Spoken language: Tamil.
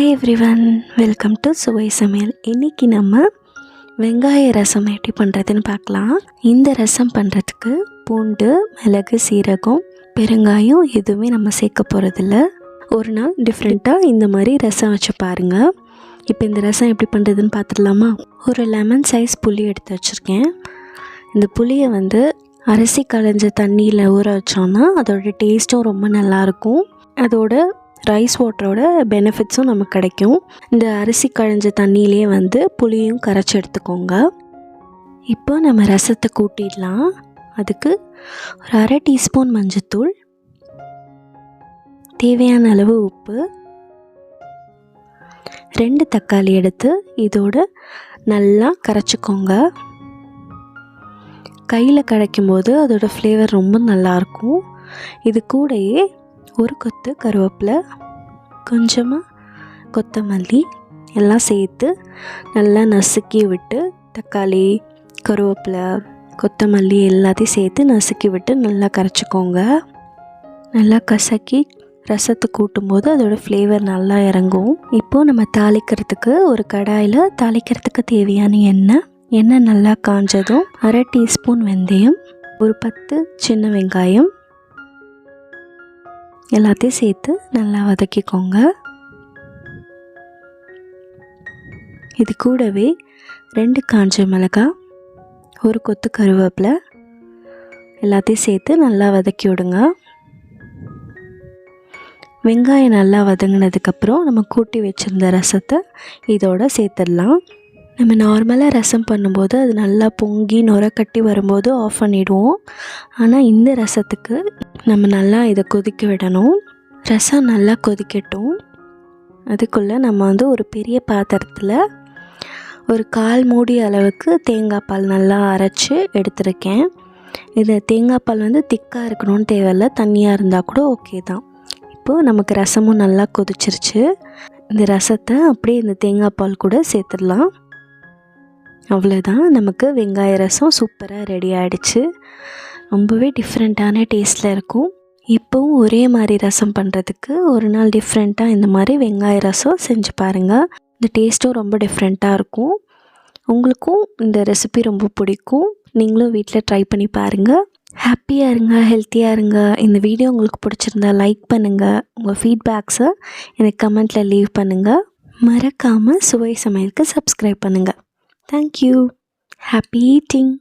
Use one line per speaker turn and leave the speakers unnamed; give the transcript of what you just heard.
ஹாய் எவ்ரிவன் வெல்கம் டு சுவை சமையல் இன்றைக்கி நம்ம வெங்காய ரசம் எப்படி பண்ணுறதுன்னு பார்க்கலாம். இந்த ரசம் பண்ணுறதுக்கு பூண்டு மிளகு சீரகம் பெருங்காயம் எதுவுமே நம்ம சேர்க்க போகிறதில்ல ஒரு நாள் டிஃப்ரெண்ட்டாக இந்த மாதிரி ரசம் வச்சு பாருங்கள் இப்போ இந்த ரசம் எப்படி பண்ணுறதுன்னு பார்த்துடலாமா? ஒரு லெமன் சைஸ் புளி எடுத்து வச்சுருக்கேன். இந்த புளியை வந்து அரிசி களைஞ்ச தண்ணியில் ஊற வச்சோன்னா அதோட டேஸ்ட்டும் ரொம்ப நல்லாயிருக்கும் அதோட ரைஸ் வாட்டரோட பெனிஃபிட்ஸும் நமக்கு கிடைக்கும். இந்த அரிசி கழிஞ்ச தண்ணியிலே வந்து புளியும் கரைச்சி எடுத்துக்கோங்க. இப்போ நம்ம ரசத்தை கூட்டிடலாம். அதுக்கு ஒரு அரை டீஸ்பூன் மஞ்சத்தூள் தேவையான அளவு உப்பு ரெண்டு தக்காளி எடுத்து இதோட நல்லா கரைச்சிக்கோங்க. கையில் கிடைக்கும்போது அதோடய ஃப்ளேவர் ரொம்ப நல்லாயிருக்கும் இது கூடயே ஒரு கொத்து கருவேப்பிலை கொஞ்சமாக கொத்தமல்லி எல்லாம் சேர்த்து நல்லா நசுக்கி விட்டு தக்காளி கருவேப்பிலை கொத்தமல்லி எல்லாத்தையும் சேர்த்து நசுக்கி விட்டு நல்லா கரைச்சிக்கோங்க. நல்லா கசக்கி ரசத்தை கூட்டும்போது அதோட ஃப்ளேவர் நல்லா இறங்கும். இப்போது நம்ம தாளிக்கிறதுக்கு ஒரு கடாயில் தாளிக்கிறதுக்கு தேவையான எண்ணெய். எண்ணெய் நல்லா காஞ்சதும் அரை டீஸ்பூன் வெந்தயம் ஒரு பத்து சின்ன வெங்காயம் எல்லாத்தையும் சேர்த்து நல்லா வதக்கிக்கோங்க. இது கூடவே ரெண்டு காஞ்ச மிளகாய் ஒரு கொத்து கருவேப்பிலை எல்லாத்தையும் சேர்த்து நல்லா வதக்கி விடுங்க. வெங்காயம் நல்லா வதங்கினதுக்கப்புறம் நம்ம கூட்டி வச்சுருந்த ரசத்தை இதோட சேர்த்துடலாம். நம்ம நார்மலாக ரசம் பண்ணும்போது அது நல்லா பொங்கி நுர கட்டி வரும்போது ஆஃப் பண்ணிவிடுவோம் ஆனால் இந்த ரசத்துக்கு நம்ம நல்லா இதை கொதிக்க விடணும். ரசம் நல்லா கொதிக்கட்டும். அதுக்குள்ளே நம்ம வந்து ஒரு பெரிய பாத்திரத்தில் ஒரு கால் மூடி அளவுக்கு தேங்காய் பால் நல்லா அரைச்சி எடுத்திருக்கேன். இது தேங்காய் பால் வந்து திக்காக இருக்கணும்னு தேவையில்ல தண்ணியாக இருந்தால் கூட ஓகே தான். இப்போது நமக்கு ரசமும் நல்லா கொதிச்சிருச்சு. இந்த ரசத்தை அப்படியே இந்த தேங்காய் பால் கூட சேர்த்துடலாம். அவ்வளோதான் நமக்கு வெங்காய ரசம் சூப்பராக ரெடி ஆகிடுச்சு ரொம்பவே டிஃப்ரெண்ட்டான டேஸ்ட்டில் இருக்கும். இப்போவும் ஒரே மாதிரி ரசம் பண்ணுறதுக்கு ஒரு நாள் டிஃப்ரெண்ட்டாக இந்த மாதிரி வெங்காய ரசம் செஞ்சு பாருங்கள் இந்த டேஸ்ட்டும் ரொம்ப டிஃப்ரெண்ட்டாக இருக்கும். உங்களுக்கும் இந்த ரெசிபி ரொம்ப பிடிக்கும். நீங்களும் வீட்டில் ட்ரை பண்ணி பாருங்கள் ஹாப்பியாக இருங்க ஹெல்த்தியாக இருங்க. இந்த வீடியோ உங்களுக்கு பிடிச்சிருந்தா லைக் பண்ணுங்கள் உங்கள் ஃபீட்பேக்ஸை எனக்கு கமெண்ட்டில் லீவ் பண்ணுங்கள் மறக்காமல் சுவை சமையலுக்கு சப்ஸ்கிரைப் பண்ணுங்கள்
Thank you. Happy eating.